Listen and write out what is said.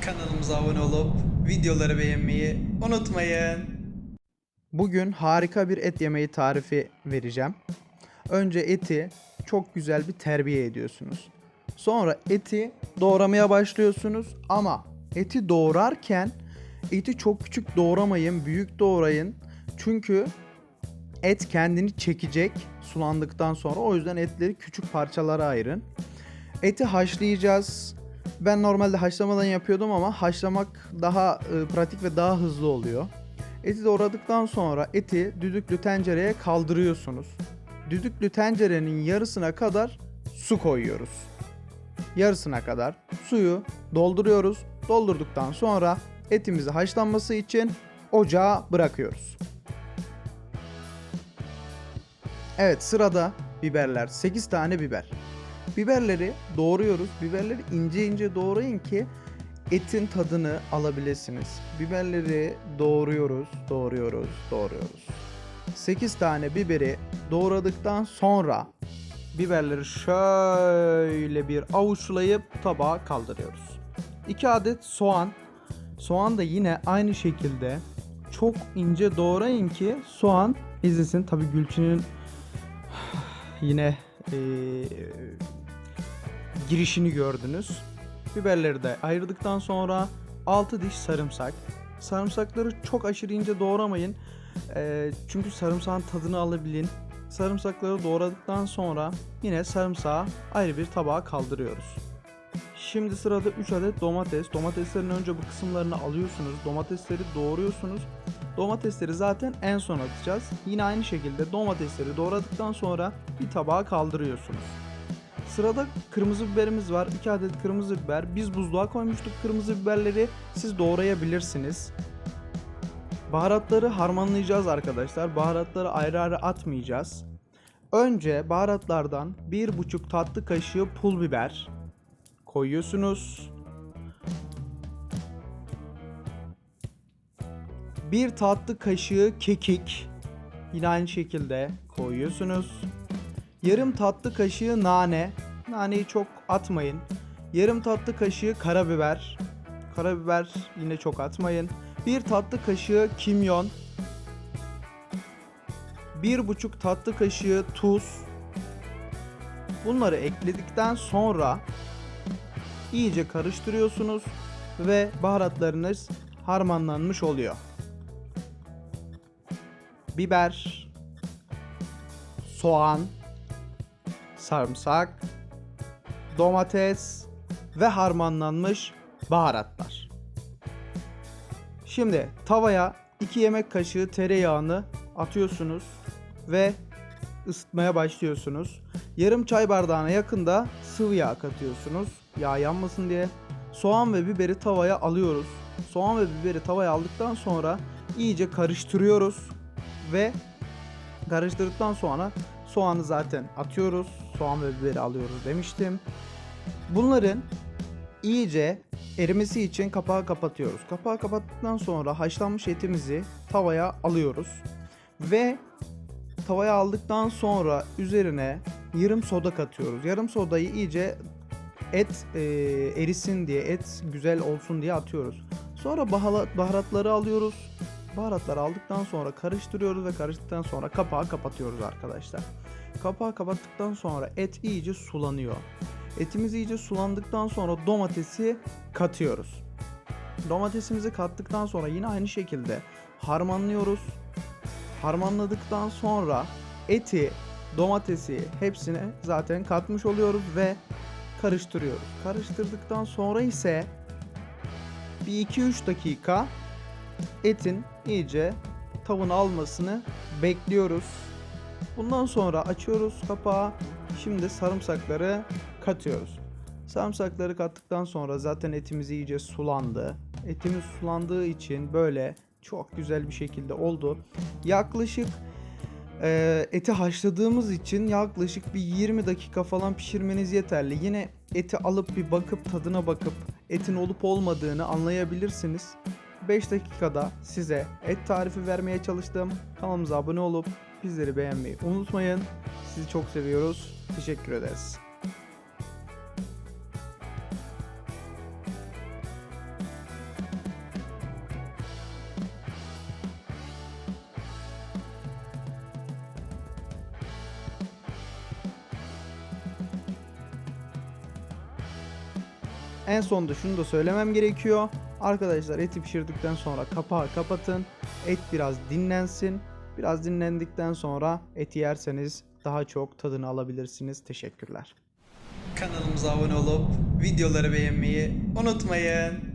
Kanalımıza abone olup videoları beğenmeyi unutmayın. Bugün harika bir et yemeği tarifi vereceğim. Önce eti çok güzel bir terbiye ediyorsunuz. Sonra eti doğramaya başlıyorsunuz ama eti doğrarken eti çok küçük doğramayın, büyük doğrayın. Çünkü et kendini çekecek sulandıktan sonra. O yüzden etleri küçük parçalara ayırın. Eti haşlayacağız. Ben normalde haşlamadan yapıyordum ama haşlamak daha e, pratik ve daha hızlı oluyor. Eti doğradıktan sonra eti düdüklü tencereye kaldırıyorsunuz. Düdüklü tencerenin yarısına kadar su koyuyoruz. Yarısına kadar suyu dolduruyoruz. Doldurduktan sonra etimizi haşlanması için ocağa bırakıyoruz. Evet sırada biberler. 8 tane biber. Biberleri doğruyoruz. Biberleri ince ince doğrayın ki etin tadını alabilirsiniz. Biberleri doğruyoruz, doğruyoruz, doğruyoruz. 8 tane biberi doğradıktan sonra biberleri şöyle bir avuçlayıp tabağa kaldırıyoruz. 2 adet soğan. Soğan da yine aynı şekilde çok ince doğrayın ki soğan ezilsin. Tabi Gülçin'in yine girişini gördünüz. Biberleri de ayırdıktan sonra 6 diş sarımsak. Sarımsakları çok aşırı ince doğramayın. Eee, çünkü sarımsağın tadını alabilin. Sarımsakları doğradıktan sonra yine sarımsağı ayrı bir tabağa kaldırıyoruz. Şimdi sırada 3 adet domates. Domateslerin önce bu kısımlarını alıyorsunuz. Domatesleri doğruyorsunuz. Domatesleri zaten en son atacağız. Yine aynı şekilde domatesleri doğradıktan sonra bir tabağa kaldırıyorsunuz. Sırada kırmızı biberimiz var. 2 adet kırmızı biber. Biz buzluğa koymuştuk kırmızı biberleri. Siz doğrayabilirsiniz. Baharatları harmanlayacağız arkadaşlar. Baharatları ayrı ayrı atmayacağız. Önce baharatlardan 1,5 tatlı kaşığı pul biber koyuyorsunuz. Bir tatlı kaşığı kekik yine aynı şekilde koyuyorsunuz. Yarım tatlı kaşığı nane. Naneyi çok atmayın. Yarım tatlı kaşığı karabiber. Karabiber yine çok atmayın. Bir tatlı kaşığı kimyon. Bir buçuk tatlı kaşığı tuz. Bunları ekledikten sonra iyice karıştırıyorsunuz ve baharatlarınız harmanlanmış oluyor. Biber, soğan, sarımsak, domates ve harmanlanmış baharatlar. Şimdi tavaya 2 yemek kaşığı tereyağını atıyorsunuz ve ısıtmaya başlıyorsunuz. Yarım çay bardağına yakında sıvı yağ katıyorsunuz. Yağ yanmasın diye. Soğan ve biberi tavaya alıyoruz. Soğan ve biberi tavaya aldıktan sonra iyice karıştırıyoruz ve karıştırdıktan sonra soğanı zaten atıyoruz. Soğan ve biberi alıyoruz demiştim. Bunların iyice erimesi için kapağı kapatıyoruz. Kapağı kapattıktan sonra haşlanmış etimizi tavaya alıyoruz. Ve tavaya aldıktan sonra üzerine yarım soda katıyoruz. Yarım sodayı iyice et e, erisin diye, et güzel olsun diye atıyoruz. Sonra baharatları alıyoruz. Baharatları aldıktan sonra karıştırıyoruz ve karıştıktan sonra kapağı kapatıyoruz arkadaşlar. Kapağı kapattıktan sonra et iyice sulanıyor. Etimiz iyice sulandıktan sonra domatesi katıyoruz. Domatesimizi kattıktan sonra yine aynı şekilde harmanlıyoruz. Harmanladıktan sonra eti, domatesi hepsini zaten katmış oluyoruz ve karıştırıyoruz. Karıştırdıktan sonra ise bir 2-3 dakika etin iyice tavını almasını bekliyoruz. Bundan sonra açıyoruz kapağı. Şimdi sarımsakları katıyoruz. Sarımsakları kattıktan sonra zaten etimiz iyice sulandı. Etimiz sulandığı için böyle çok güzel bir şekilde oldu. Yaklaşık e, eti haşladığımız için yaklaşık bir 20 dakika falan pişirmeniz yeterli. Yine eti alıp bir bakıp tadına bakıp etin olup olmadığını anlayabilirsiniz. 5 dakikada size et tarifi vermeye çalıştım. Kanalımıza abone olup bizleri beğenmeyi unutmayın. Sizi çok seviyoruz. Teşekkür ederiz. En sonunda şunu da söylemem gerekiyor. Arkadaşlar eti pişirdikten sonra kapağı kapatın. Et biraz dinlensin. Biraz dinlendikten sonra eti yerseniz daha çok tadını alabilirsiniz. Teşekkürler. Kanalımıza abone olup videoları beğenmeyi unutmayın.